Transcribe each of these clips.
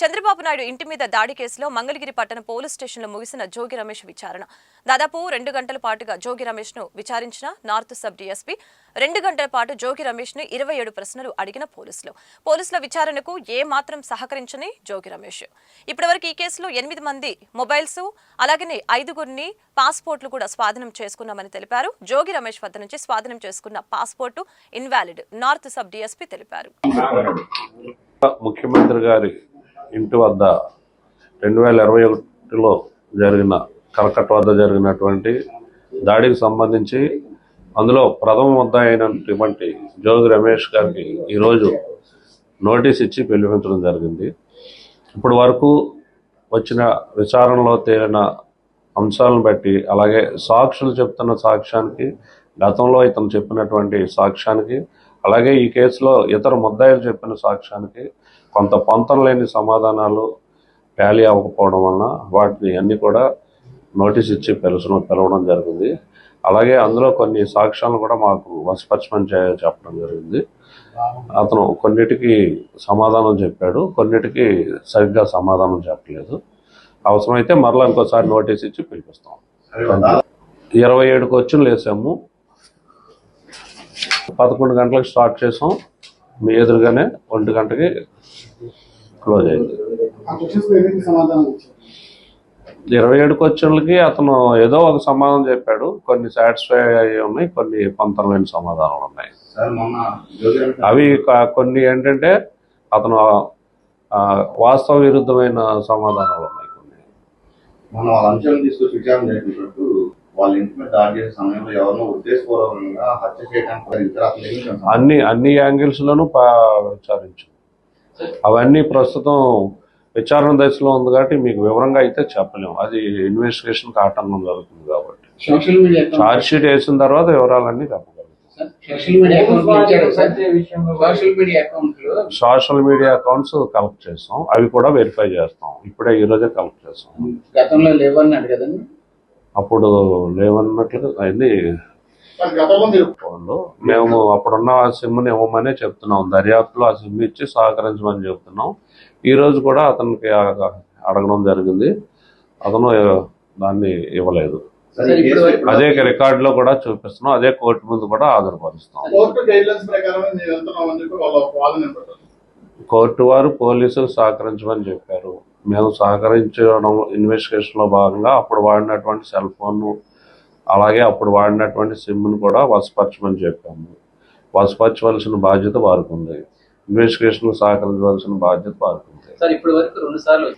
చంద్రబాబు నాయుడు ఇంటి మీద దాడి కేసులో మంగళగిరి పట్టణ పోలీస్ స్టేషన్లో ముగిసిన జోగి రమేష్ విచారణ. దాదాపు రెండు గంటల పాటుగా జోగి రమేష్ను విచారించిన నార్త్ సబ్ డీఎస్పీ రెండు గంటల పాటు జోగి రమేష్ని ఇరవై ఏడు ప్రశ్నలు అడిగిన పోలీసులు. పోలీసుల విచారణకు ఏ మాత్రం సహకరించని జోగి రమేష్. ఇప్పటివరకు ఈ కేసులో ఎనిమిది మంది మొబైల్స్ అలాగనే ఐదుగురిని పాస్పోర్ట్లు కూడా స్వాధీనం చేసుకున్నామని తెలిపారు. జోగి రమేష్ వద్ద నుంచి స్వాధీనం చేసుకున్న passport invalid north sub DSP తెలిపారు. ముఖ్యమంత్రి గారి ఇంటి వద్ద రెండు వేల ఇరవై ఒకటిలో జరిగిన కలకట్ట వద్ద జరిగినటువంటి దాడికి సంబంధించి అందులో ప్రథమ ముద్దాయి అయినటువంటి జోగి రమేష్ గారికి ఈరోజు నోటీస్ ఇచ్చి పిలిపించడం జరిగింది. ఇప్పటి వరకు వచ్చిన విచారణలో తేలిన అంశాలను బట్టి అలాగే సాక్షులు చెప్తున్న సాక్ష్యానికి గతంలో ఇతను చెప్పినటువంటి సాక్ష్యానికి అలాగే ఈ కేసులో ఇతర ముద్దాయిలు చెప్పిన సాక్ష్యానికి కొంత పొంతం లేని సమాధానాలు టాలీ అవ్వకపోవడం వలన వాటిని అన్ని కూడా నోటీస్ ఇచ్చి పిలుచడం పిలవడం జరిగింది. అలాగే అందులో కొన్ని సాక్ష్యాలను కూడా మాకు వశపరచమని చెప్పడం జరిగింది. అతను కొన్నిటికి సమాధానం చెప్పాడు కొన్నిటికి సరిగ్గా సమాధానం చెప్పలేదు. అవసరమైతే మరలా ఇంకోసారి నోటీస్ ఇచ్చి పిలిపిస్తాం. ఇరవై ఏడుకి వచ్చి లేసాము. పదకొండు గంటలకు స్టార్ట్ చేసాం. మీ ఎదురుగానే ఒంటి గంటకి క్లోజ్ అయింది. ఇరవై ఏడు క్వశ్చన్లకి అతను ఏదో ఒక సమాధానం చెప్పాడు. కొన్ని సాటిస్ఫై అయ్యి ఉన్నాయి కొన్ని పొంతం లేని సమాధానాలు ఉన్నాయి. అవి కొన్ని ఏంటంటే అతను వాస్తవ విరుద్ధమైన సమాధానాలు ఉన్నాయి కొన్ని. అంశాలను తీసుకొచ్చి విచారణ వాళ్ళ ఇంటి మీద దాడి చేసే సమయంలో ఎవరినో ఉద్దేశపూర్వకంగా హత్య చేయడానికి? అన్ని అన్ని యాంగిల్స్ లోనూ పా- విచారించు. అవన్నీ ప్రస్తుతం విచారణ దశలో ఉంది కాబట్టి మీకు వివరంగా అయితే చెప్పలేము. అది ఇన్వెస్టిగేషన్ ఆటంకం జరుగుతుంది కాబట్టి. సోషల్ మీడియా ఛార్జ్ షీట్ వేసిన తర్వాత వివరాలన్నీ చెప్పగలుగుతాం. సోషల్ మీడియా అకౌంట్ ఇచ్చారు సార్ సోషల్ మీడియా అకౌంట్లో సోషల్ మీడియా అకౌంట్స్ కలెక్ట్ చేస్తాం. అవి కూడా వెరిఫై చేస్తాం. ఇప్పుడే ఈ రోజే కలెక్ట్ చేస్తాం. గతంలో లేవన్నాడు కదండి. అప్పుడు లేవన్నట్లు అయింది. గతంలో మీరు ఫోన్లో మేము అప్పుడున్న ఆ సిమ్ని ఇవ్వమనే చెప్తున్నాం. దర్యాప్తులో ఆ సిమ్ ఇచ్చి సహకరించమని చెప్తున్నాం. ఈ రోజు కూడా అతనికి అడగడం జరిగింది. అతను దాన్ని ఇవ్వలేదు. అదే రికార్డులో కూడా చూపిస్తున్నాం. అదే కోర్టు ముందు కూడా హాజరుపరుస్తాం. కోర్టు వారు పోలీసులు సహకరించమని చెప్పారు. మేము సహకరించడం ఇన్వెస్టిగేషన్లో భాగంగా అప్పుడు వాడినటువంటి సెల్ ఫోన్ అలాగే అప్పుడు వాడినటువంటి సిమ్ను కూడా వశపరచమని చెప్పాము. వశపరచవలసిన బాధ్యత వారికి ఉంది. ఇన్వెస్టిగేషన్ సహకరించవలసిన బాధ్యత వారికి ఉంది. సార్ ఇప్పటి వరకు రెండు సార్లు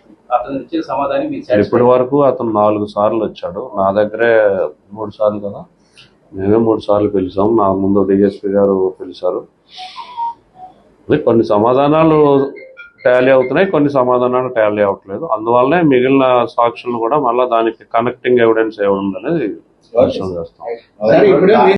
సమాధానం ఇప్పటి వరకు అతను నాలుగు సార్లు వచ్చాడు. నా దగ్గరే మూడు సార్లు కదా? మేమే మూడు సార్లు పిలిచాం. నా ముందు డిఎస్పీ గారు పిలిచారు. కొన్ని సమాధానాలు టాలీ అవుతున్నాయి. కొన్ని సమాధానాలు టాలీ అవ్వట్లేదు. అందువల్లనే మిగిలిన సాక్షులను కూడా మళ్ళీ దానికి కనెక్టింగ్ ఎవిడెన్స్ ఏముందనేది పరిశీలన చేస్తాం.